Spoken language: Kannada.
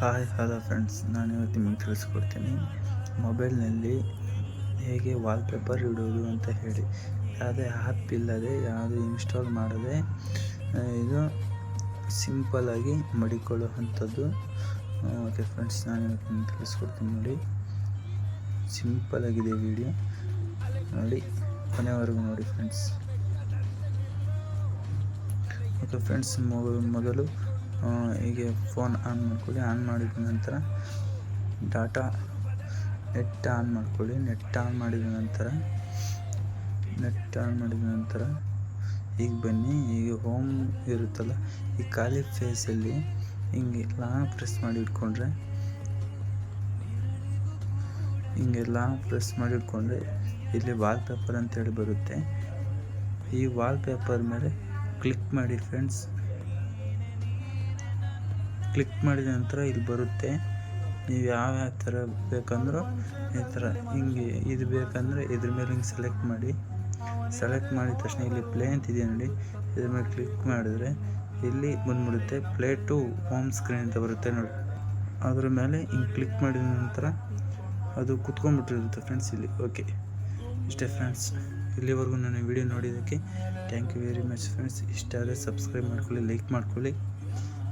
ಹಾಯ್ ಹಲೋ ಫ್ರೆಂಡ್ಸ್ ನಾನು ಇವತ್ತು ನಿಮಗೆ ತಿಳಿಸ್ಕೊಡ್ತೀನಿ. ಮೊಬೈಲ್ನಲ್ಲಿ ಹೇಗೆ ವಾಲ್ಪೇಪರ್ ಇಡೋದು ಅಂತ ಹೇಳಿ. ಯಾವುದೇ ಆ್ಯಪ್ ಇಲ್ಲದೆ ಯಾವುದೇ ಇನ್ಸ್ಟಾಲ್ ಮಾಡದೆ ಇದು ಸಿಂಪಲ್ಲಾಗಿ ಮಡಿಕೊಳ್ಳುವಂಥದ್ದು. ಓಕೆ ಫ್ರೆಂಡ್ಸ್ ನಾನು ಇವತ್ತು ನಿಮಗೆ ತಿಳಿಸ್ಕೊಡ್ತೀನಿ ನೋಡಿ. ಸಿಂಪಲ್ಲಾಗಿದೆ ವಿಡಿಯೋ ನೋಡಿ, ಕೊನೆವರೆಗೂ ನೋಡಿ ಫ್ರೆಂಡ್ಸ್ ಓಕೆ ಫ್ರೆಂಡ್ಸ್ ಮೊದಲು ಹೀಗೆ ಫೋನ್ ಆನ್ ಮಾಡ್ಕೊಳ್ಳಿ ಆನ್ ಮಾಡಿದ ನಂತರ ಡಾಟಾ ನೆಟ್ ಆನ್ ಮಾಡ್ಕೊಳ್ಳಿ ನೆಟ್ ಆನ್ ಮಾಡಿದ ನಂತರ ನೆಟ್ ಆನ್ ಮಾಡಿದ ನಂತರ ಈಗ ಬನ್ನಿ, ಈಗ ಹೋಮ್ ಇರುತ್ತಲ್ಲ, ಈ ಖಾಲಿ ಫೇಸಲ್ಲಿ ಹಿಂಗೆ ಲಾಂಗ್ ಪ್ರೆಸ್ ಮಾಡಿ ಇಟ್ಕೊಂಡ್ರೆ, ಹಿಂಗೆ ಲಾಂಗ್ ಪ್ರೆಸ್ ಮಾಡಿ ಇಟ್ಕೊಂಡ್ರೆ ಇಲ್ಲಿ ವಾಲ್ಪೇಪರ್ ಅಂತೇಳಿ ಬರುತ್ತೆ. ಈ ವಾಲ್ಪೇಪರ್ ಮೇಲೆ ಕ್ಲಿಕ್ ಮಾಡಿ ಫ್ರೆಂಡ್ಸ್ ಕ್ಲಿಕ್ ಮಾಡಿದ ನಂತರ ಇಲ್ಲಿ ಬರುತ್ತೆ. ನೀವು ಯಾವ ಯಾವ ಥರ ಬೇಕಂದ್ರೂ ಈ ಥರ ಹಿಂಗೆ ಇದು ಬೇಕಂದರೆ ಇದ್ರ ಮೇಲೆ ಹಿಂಗೆ ಸೆಲೆಕ್ಟ್ ಮಾಡಿ. ಸೆಲೆಕ್ಟ್ ಮಾಡಿದ ತಕ್ಷಣ ಇಲ್ಲಿ ಪ್ಲೇ ಅಂತಿದೆ ನೋಡಿ. ಇದ್ರ ಮೇಲೆ ಕ್ಲಿಕ್ ಮಾಡಿದ್ರೆ ಇಲ್ಲಿ ಬಂದ್ಬಿಡುತ್ತೆ. ಪ್ಲೇ ಟು ಹೋಮ್ ಸ್ಕ್ರೀನ್ ಅಂತ ಬರುತ್ತೆ ನೋಡಿ. ಅದ್ರ ಮೇಲೆ ಹಿಂಗೆ ಕ್ಲಿಕ್ ಮಾಡಿದ ನಂತರ ಅದು ಕುತ್ಕೊಂಡ್ಬಿಟ್ಟಿರುತ್ತೆ ಫ್ರೆಂಡ್ಸ್ ಇಲ್ಲಿ. ಓಕೆ ಇಷ್ಟೇ ಫ್ರೆಂಡ್ಸ್ ಇಲ್ಲಿವರೆಗೂ ನಾನು ವಿಡಿಯೋ ನೋಡಿದ್ದಕ್ಕೆ thank you very much friends ಇಷ್ಟ ಆದರೆ ಸಬ್ಸ್ಕ್ರೈಬ್ ಮಾಡ್ಕೊಳ್ಳಿ ಲೈಕ್ ಮಾಡ್ಕೊಳ್ಳಿ.